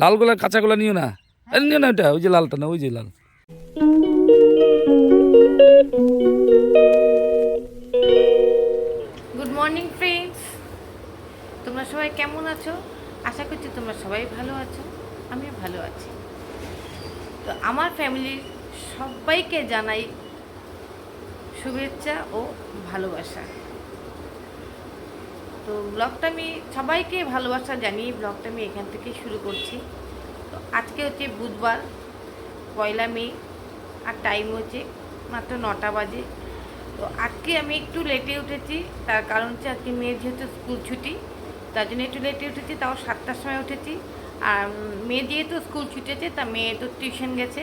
লালগুলা কাঁচাগুলা নিও না। নিও না ওইটা, ওই যে লালটা না, ওই যে লাল। গুড মর্নিং ফ্রেন্ডস তোমরা সবাই কেমন আছো? আশা করছি তোমরা সবাই ভালো আছো, আমিও ভালো আছি। তো আমার ফ্যামিলির সবাইকে জানাই শুভেচ্ছা ও ভালোবাসা। তো ব্লগটা আমি সবাইকে ভালোবাসা জানিয়ে ব্লগটা আমি এখান থেকে শুরু করছি। তো আজকে হচ্ছে বুধবার, পয়লা মে, আর টাইম হচ্ছে মাত্র নটা বাজে। তো আজকে আমি একটু লেটে উঠেছি, তার কারণ হচ্ছে আজকে মেয়ের যেহেতু স্কুল ছুটি, তার জন্য একটু লেটে উঠেছি, তাও সাতটার সময় উঠেছি। আর মেয়ে যেহেতু স্কুল ছুটেছে, তা মেয়ে তো টিউশন গেছে।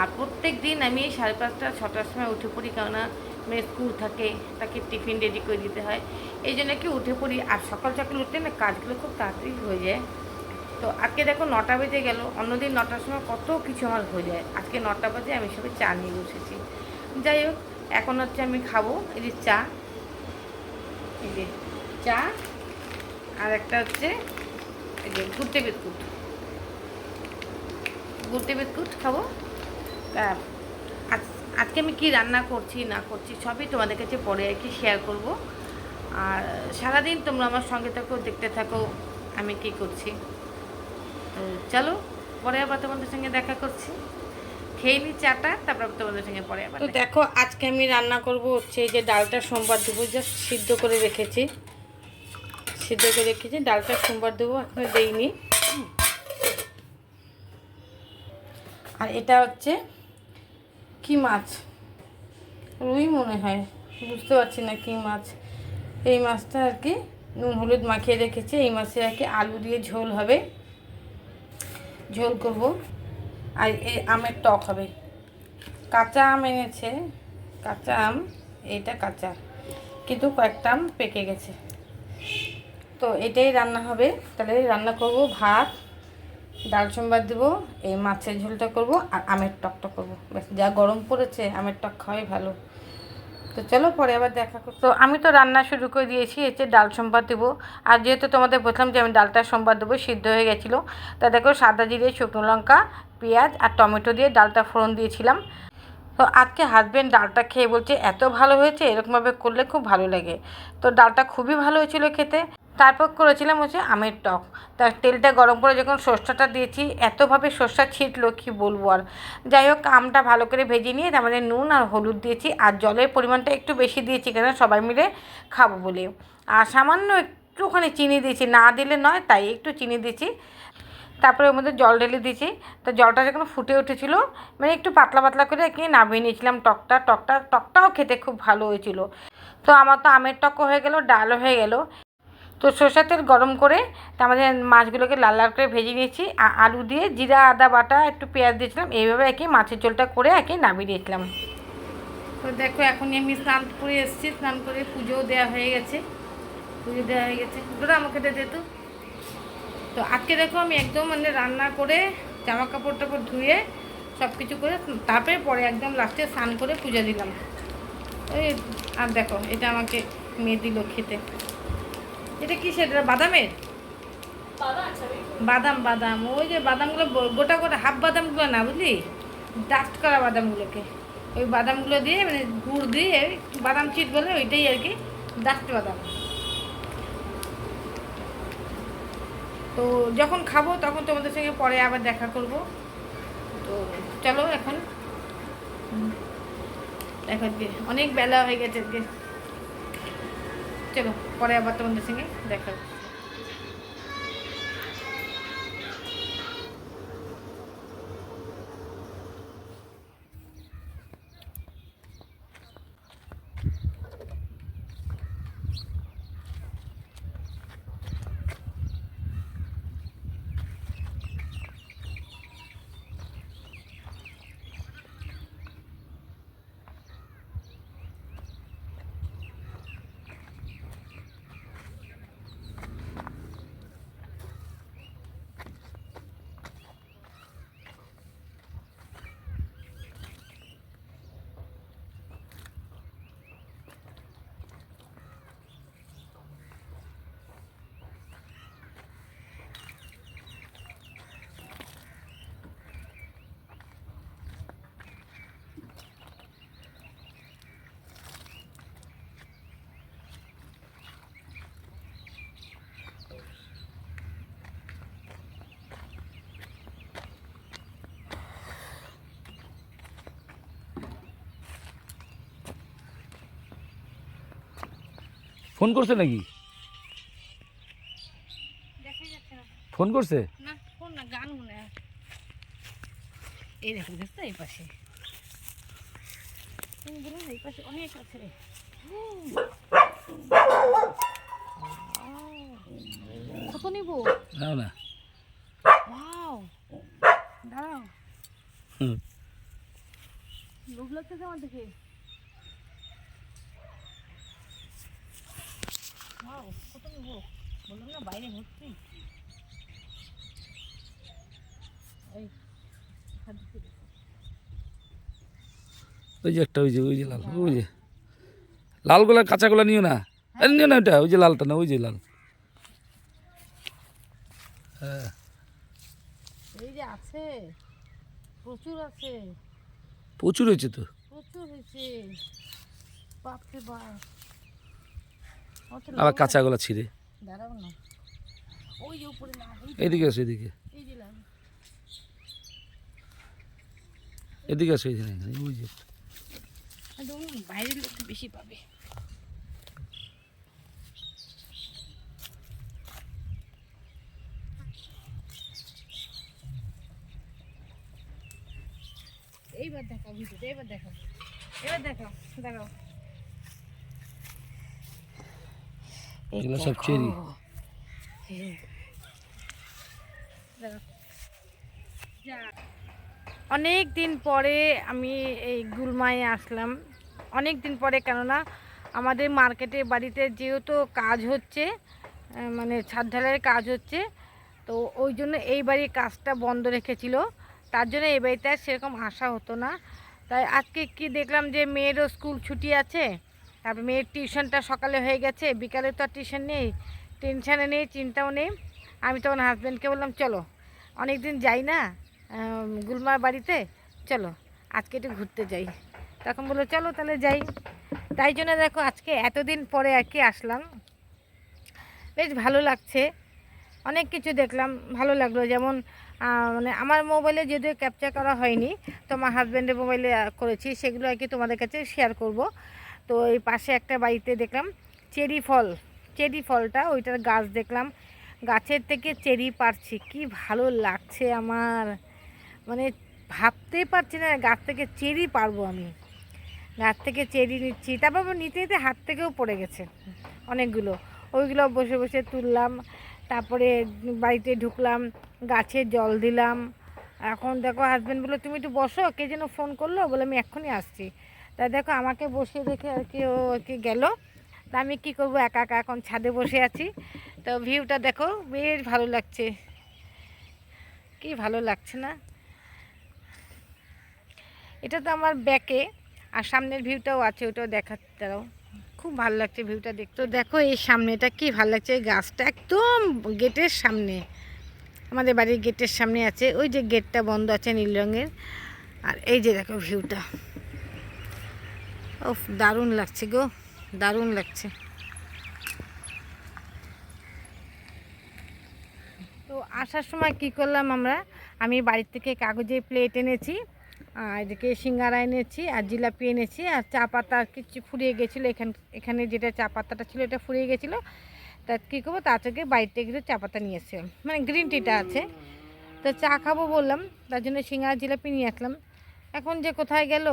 আর প্রত্যেক দিন আমি সাড়ে পাঁচটা, ছটার সময় উঠে পড়ি, কেননা মেয়ের স্কুল থাকে, তাকে টিফিন রেডি করে দিতে হয়। এই জন্য কি উঠে পড়ি আর সকাল সকাল উঠলে না কাজগুলো খুব তাড়াতাড়ি হয়ে যায়। তো আজকে দেখো নটা বেজে গেল, অন্যদিন নটার সময় কত কিছু আমার হয়ে যায়। আজকে নটা বাজে আমি সবে চা নিয়ে বসেছি। যাই হোক, এখন হচ্ছে আমি খাব, এই যে চা, এই যে চা, আর একটা হচ্ছে এই যে গুড়তে বিস্কুট গুড়তে বিস্কুট খাব। তা আজ- আজকে আমি কি রান্না করছি না করছি সবই তোমাদের কাছে পরে আর কি শেয়ার করব। আর সারাদিন তোমরা আমার সঙ্গে থাকো দেখতে থাকো আমি কি করছি। তো চলো পরে আবার তোমাদের সঙ্গে দেখা করছি। খেয়ে নি চাটা তারপর তোমাদের সঙ্গে পরে আবার তো দেখো। আজকে আমি রান্না করব হচ্ছে এই যে ডালটা সোমবার দেবো জাস্ট সিদ্ধ করে রেখেছি। সিদ্ধ করে রেখেছি ডালটা সোমবার দেবো এখনও দেইনি। আর এটা হচ্ছে কি মাছ? রুই মনে হয়। বুঝতে পারছি না কি মাছ। এই মাছটা আর কি নুন, হলুদ মাখিয়ে রেখেছি। এই মাছে আর কি আলু দিয়ে ঝোল হবে। ঝোল করব। আর এই আমের টক হবে। কাঁচা আম এনেছে। কাঁচা আম, এইটা কাঁচা। কিন্তু কয়েকটা আম পেকে গেছে। তো এটাই রান্না হবে। তাহলে রান্না করব ভাত ডাল সোমবার দেবো, এই মাছের ঝোলটা করব আর আমের টকটা করব। ব্যাস, যা গরম পড়েছে, আমের টক খাওয়াই ভালো। তো চলো পরে আবার দেখা করো তো আমি তো রান্না শুরু করে দিয়েছি এতে ডাল সোমবার দেবো। আর যেহেতু তোমাদের বললাম যে আমি ডালটা সোমবার দেবো, সিদ্ধ হয়ে গেছিল, তা দেখো সাদা জিরে, শুকনো লঙ্কা, পেঁয়াজ আর টমেটো দিয়ে ডালটা ফোড়ন দিয়েছিলাম। তো আজকে হাজব্যান্ড ডালটা খেয়ে বলছে, এত ভালো হয়েছে, এরকমভাবে করলে খুব ভালো লাগে। তো ডালটা খুবই ভালো হয়েছিল খেতে। তারপর করেছিলাম হচ্ছে আমের টক। তা তেলটা গরম করে যখন সর্ষাটা দিয়েছি, এতভাবে সর্ষা ছিটলো, কি বলব আর? যাই হোক, আমটা ভালো করে ভেজে নিয়ে তার মধ্যে নুন আর হলুদ দিয়েছি, আর জলের পরিমাণটা একটু বেশি দিয়েছি কেন সবাই মিলে খাব বলে। আর সামান্য একটুখানি চিনি দিয়েছি, না দিলে নয়, তাই একটু চিনি দিয়েছি। তারপরে ওর মধ্যে জল ঢেলে দিয়েছি। তো জলটা যখন ফুটে উঠেছিল মানে একটু পাতলা পাতলা করে কি নামিয়ে নিয়েছিলাম টকটা। টকটা, টকটাও খেতে খুব ভালো হয়েছিল। তো আমার তো আমের টকও হয়ে গেল, ডালও হয়ে গেল। তো সরষের তেল গরম করে তার মধ্যে মাছগুলোকে লাল লাল করে ভেজে নিয়েছি। আলু দিয়ে জিরা, আদা, বাটা, একটু পেঁয়াজ দিয়েছিলাম। এইভাবে আর কি মাছের ঝোলটা করে আর কি নামিয়ে দিয়েছিলাম তো দেখো এখন আমি স্নান করে এসেছি। স্নান করে পুজোও দেওয়া হয়ে গেছে। পুজো দেওয়া হয়ে গেছে। দুটো আমাকে দে দে তো। তো আজকে দেখো আমি একদম মানে রান্না করে জামা কাপড় টাপড় ধুয়ে সব কিছু করে তারপরে পরে একদম লাস্টে স্নান করে পুজো দিলাম। ওই আর দেখো, এটা আমাকে মেয়ে দিল খেতে। এটা কি সেটা বাদামের? বাদাম বাদাম ওই যে বাদামগুলো গোটা গোটা হাফ বাদামগুলো না বুঝলি? ডাস্ট করা বাদামগুলোকে। ওই বাদামগুলো দিয়ে মানে গুড় দিয়ে বাদাম চিট বলে ওইটাই আর কি ডাস্ট বাদাম। তো যখন খাব তখন তোমাদের সঙ্গে পরে আবার দেখা করব। তো চলো এখন। দেখা যে অনেক বেলা হয়ে গেছে আজকে। চলো। পরে আবার তোমাদের সঙ্গে দেখা ফোন করছে নাকি? দেখা যাচ্ছে না। ফোন করছে? না ফোন না গান এই এই পাশে? এই পাশে অনেক আছে। রে কত নিব? নাও না। ওয়াও দাঁড়াও। লোভ লাগতেছে আমার দেখে ওয়াও কত নিব বললাম না বাইরে। ওই যে একটা ওই যে ওই যে লাল ওই যে। লালগুলা কাঁচাগুলা নিও না। আরে নিও না ওইটা ওই যে লালটা না ওই যে লাল। হ্যাঁ। এই যে আছে প্রচুর আছে। প্রচুর হয়েছে তো। প্রচুর হয়েছে। বাপরে বাপ। আবার কাঁচাগুলা ছিঁড়ে। না। ওই যে উপরে না এদিকে আসো এদিকে। এদিকে আসো এই যে ওই যে। বাইরের লোক বেশি পাবে। এইবার দেখাও ভিডিওতে এবার দেখাও। এবার দেখাও দেখাও। এগুলো সব। চেরি। হ্যাঁ। যা। অনেক দিন পরে আমি এই গুলমায় আসলাম অনেক দিন পরে কেননা আমাদের মার্কেটে বাড়িতে যেহেতু কাজ হচ্ছে মানে ছাদ ঢালাইয়ের কাজ হচ্ছে তো ওই জন্য এই বাড়ির কাজটা বন্ধ রেখেছিল তার জন্য এই বাড়িতে আর সেরকম আসা হতো না তাই আজকে কি দেখলাম যে মেয়েরও স্কুল ছুটি আছে তারপর মেয়ের টিউশনটা সকালে হয়ে গেছে, বিকালে তো আর টিউশন নেই, টেনশানে নেই, চিন্তাও নেই। আমি তখন হাজব্যান্ডকে বললাম, চলো অনেক দিন যাই না গুলমার বাড়িতে, চলো, আজকে একটু ঘুরতে যাই। তখন বলল, চলো তাহলে যাই। তাই জন্য দেখো, আজকে এতদিন পরে আর কি আসলাম। বেশ ভালো লাগছে, অনেক কিছু দেখলাম, ভালো লাগল। যেমন মানে আমার মোবাইলে যদিও ক্যাপচার করা হয়নি, তো আমার হাজব্যান্ডের মোবাইলে করেছি, সেগুলো আর কি তোমাদের কাছে শেয়ার করব। তো এই পাশে একটা বাড়িতে দেখলাম চেরি ফল, চেরি ফলটা ওইটার গাছ দেখলাম। গাছের থেকে চেরি পারছি, কি ভালো লাগছে আমার। মানে ভাবতেই পারছি না গাছ থেকে চেরি পারব আমি। গাছ থেকে চেরি নিচ্ছি, তারপর নিতে নিতে হাত থেকেও পড়ে গেছে অনেকগুলো। ওইগুলো বসে বসে তুললাম, তারপরে বাড়িতে ঢুকলাম, গাছে জল দিলাম। এখন দেখো হাজব্যান্ড বলল, তুমি একটু বসো, কে যেন ফোন করল, বলে আমি এক্ষুনি আসছি। তা দেখো, আমাকে বসিয়ে দেখে আর কি ও কি গেলো। তা আমি কী করব, একা একা এখন ছাদে বসে আছি। তো ভিউটা দেখো, বেশ ভালো লাগছে। কি ভালো লাগছে না? এটা তো আমার ব্যাকে আর সামনের ভিউটাও আছে, ওটাও দেখাতে দাও খুব ভালো লাগছে ভিউটা দেখতে। দেখো, এই সামনেটা কি ভালো লাগছে, এই গাছটা একদম গেটের সামনে। আমাদের বাড়ির গেটের সামনে আছে, ওই যে গেটটা বন্ধ আছে নীল রঙের। আর এই যে দেখো ভিউটা। ওফ দারুণ লাগছে গো, দারুণ লাগছে। তো আসার সময় কি করলাম আমরা, আমি বাড়ির থেকে কাগজের প্লেট এনেছি, আর এদিকে সিঙ্গারা এনেছি, আর জিলাপি এনেছি, আর চা পাতা কিছু ফুরিয়ে গেছিল, এখান, এখানে যেটা চা পাতাটা ছিল এটা ফুরিয়ে গেছিল। তা কী করব, তার থেকে বাড়িতে গেলে চা পাতা নিয়ে এসেছিলাম মানে গ্রিন টিটা আছে। তো চা খাব বললাম, তার জন্য সিঙ্গারা, জিলাপি নিয়ে আসলাম। এখন যে কোথায় গেল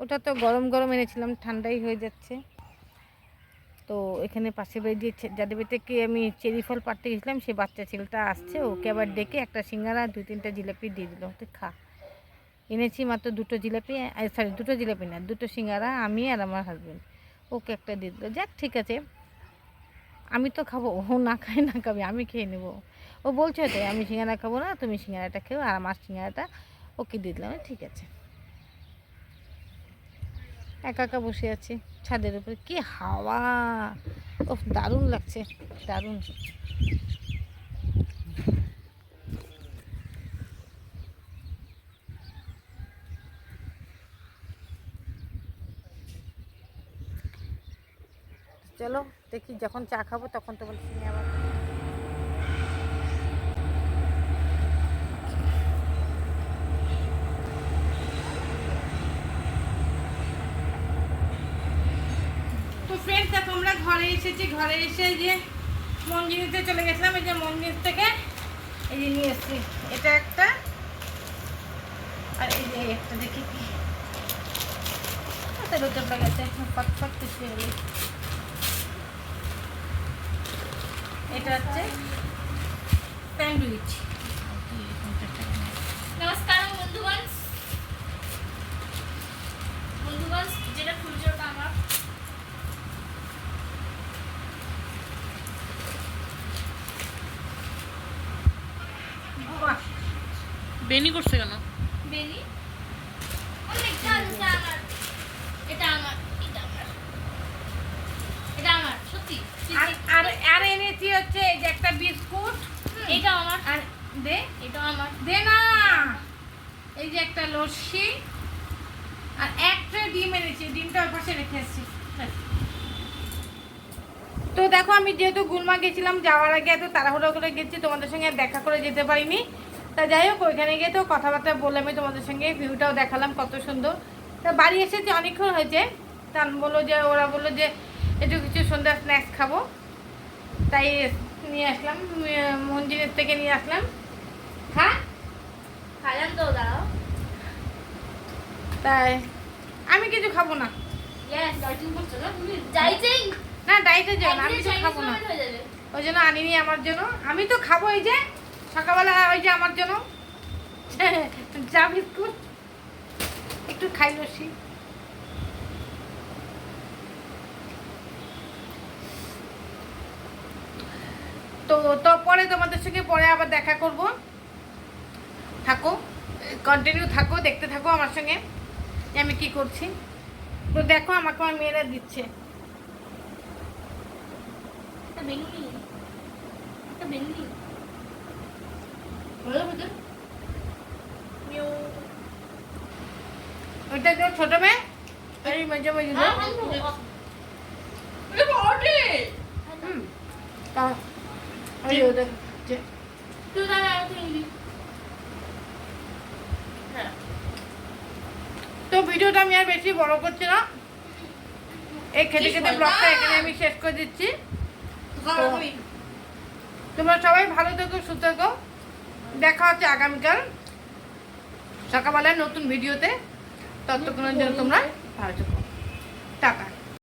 ওটা তো গরম গরম এনেছিলাম, ঠান্ডাই হয়ে যাচ্ছে। তো এখানে পাশে বাড়ি দিয়ে যাদের বাড়িতে আমি চেরি ফল পাড়তে গেছিলাম, সে বাচ্চা ছেলেটা আসছে, ওকে আবার ডেকে একটা সিঙ্গারা, দুই তিনটা জিলাপি দিয়ে দিল। তুই খা। এনেছি মাত্র দুটো জিলাপি সরি দুটো জিলাপি না, দুটো সিঙ্গারা, আমি আর আমার হাজব্যান্ড ওকে একটা দিয়ে দিল। যাক, ঠিক আছে। আমি তো খাব, ও না খায়, না খাবে, আমি খেয়ে নেব। ও বলছে তো আমি সিঙ্গারা খাব না, তুমি সিঙ্গারাটা খেও, আর আমার সিঙ্গারাটা ওকে দিয়ে দিলাম, ঠিক আছে। একা একা বসে আছি ছাদের উপরে। কি হাওয়া! ও দারুণ লাগছে, দারুণ। চলো দেখি, যখন চা খাব তখন তোমার সঙ্গে আবার ফ্রেন্ডস দেখো আমরা ঘরে এসেছি, ঘরে এসে যে মন্দিরিতে চলে গেছিলাম, এই যে মন্দির থেকে এই যে নিয়ে এসেছি। এটা একটা, আর এই যে একটা দেখি কি। গেছে এটা হচ্ছে নমস্কার বন্ধুগণ যেটা খুলছে ওটা আমার বাহ বেনি করছে কেন? বেনি অনেকটা এটা আমার। এটা আমার এটা আমার। এটা আমার সত্যি। আর এনেছি হচ্ছে এই যে একটা বিস্কুট। এটা আমার। আর দে। এটা আমার। দে না। এই যে একটা লস্যি। আর একটা ডিম এনেছি ডিমটা পাশে রেখে এসেছি ব্যাস। তো দেখো আমি যেহেতু গুলমা গেছিলাম যাওয়ার আগে এত তাড়াহুড়ো করে গেছি তোমাদের সঙ্গে আর দেখা করে যেতে পারিনি। তা যাই হোক ওইখানে গিয়ে তো কথাবার্তা বললামই তোমাদের সঙ্গে ভিউটাও দেখালাম কত সুন্দর। তা বাড়ি এসেছি অনেকক্ষণ হয়েছে তা বলল যে ওরা বলল যে একটু কিছু সন্ধ্যা স্ন্যাক্স খাব। তাই নিয়ে আসলাম মন্দিরের থেকে নিয়ে আসলাম। খা। খাইলাম তো দাঁড়াও। তাই আমি কিছু খাব না। না ডাইটিং না ডাইটে যাও না আমি কিছু খাব না। ওই জন্য আনিনি আমার জন্য। আমি তো খাব এই যে সকালবেলা ওই যে আমার জন্য চা বিস্কুট, একটু খাই লসি তো তো পরে তোমাদের সঙ্গে পরে আবার দেখা করব। থাকো কন্টিনিউ থাকো, দেখতে থাকো আমার সঙ্গে যে আমি কি করছি। তো দেখো আমাকে আমার মেয়েরা দিচ্ছে। একটা বেনুনি একটা বেনুনি তো ছোট মেয়ে? এই মেজে মেজে হ্যাঁ হ্যাঁ। তো ভিডিওটা আমি আর বেশি বড় করছি না। এই খেতে খেতে ব্লগটা এখানে আমি শেষ করে দিচ্ছি। তোমরা সবাই ভালো থেকো সুস্থ থেকো। দেখা হচ্ছে আগামীকাল। সকালবেলায় নতুন ভিডিওতে ততক্ষণের জন্য তোমরা ভালো থাকো। টাটা।